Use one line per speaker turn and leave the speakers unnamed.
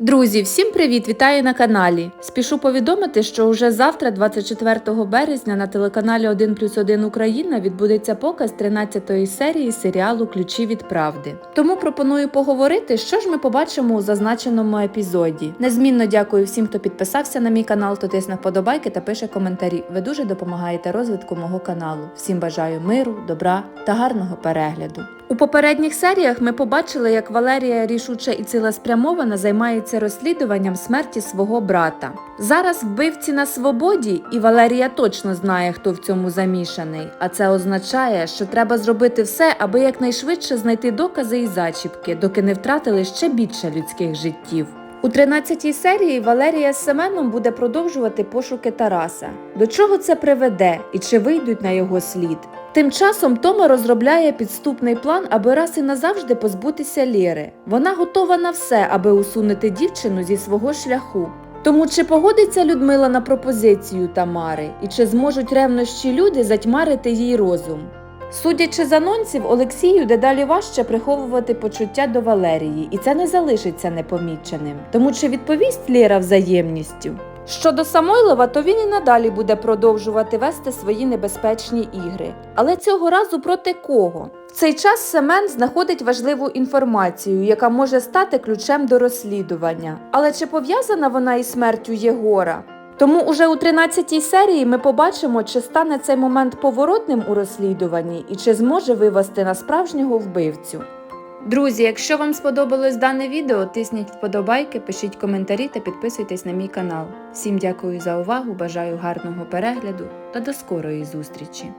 Друзі, всім привіт! Вітаю на каналі. Спішу повідомити, що уже завтра, 24 березня, на телеканалі 1 плюс 1 Україна відбудеться показ 13-ї серії серіалу Ключі від правди. Тому пропоную поговорити, що ж ми побачимо у зазначеному епізоді. Незмінно дякую всім, хто підписався на мій канал, хто тисне вподобайки та пише коментарі. Ви дуже допомагаєте розвитку мого каналу. Всім бажаю миру, добра та гарного перегляду. У попередніх серіях ми побачили, як Валерія рішуче і цілеспрямовано займається розслідуванням смерті свого брата. Зараз вбивці на свободі, і Валерія точно знає, хто в цьому замішаний. А це означає, що треба зробити все, аби якнайшвидше знайти докази і зачіпки, доки не втратили ще більше людських життів. У 13-й серії Валерія з Семеном буде продовжувати пошуки Тараса. До чого це приведе і чи вийдуть на його слід? Тим часом Тома розробляє підступний план, аби раз і назавжди позбутися Лєри. Вона готова на все, аби усунути дівчину зі свого шляху. Тому чи погодиться Людмила на пропозицію Тамари, і чи зможуть ревнощі люди затьмарити їй розум? Судячи з анонсів, Олексію дедалі важче приховувати почуття до Валерії, і це не залишиться непоміченим. Тому чи відповість Лєра взаємністю? Щодо Самойлова, то він і надалі буде продовжувати вести свої небезпечні ігри. Але цього разу проти кого? В цей час Семен знаходить важливу інформацію, яка може стати ключем до розслідування. Але чи пов'язана вона із смертю Єгора? Тому уже у 13-й серії ми побачимо, чи стане цей момент поворотним у розслідуванні і чи зможе вивести на справжнього вбивцю. Друзі, якщо вам сподобалось дане відео, тисніть вподобайки, пишіть коментарі та підписуйтесь на мій канал. Всім дякую за увагу, бажаю гарного перегляду та до скорої зустрічі!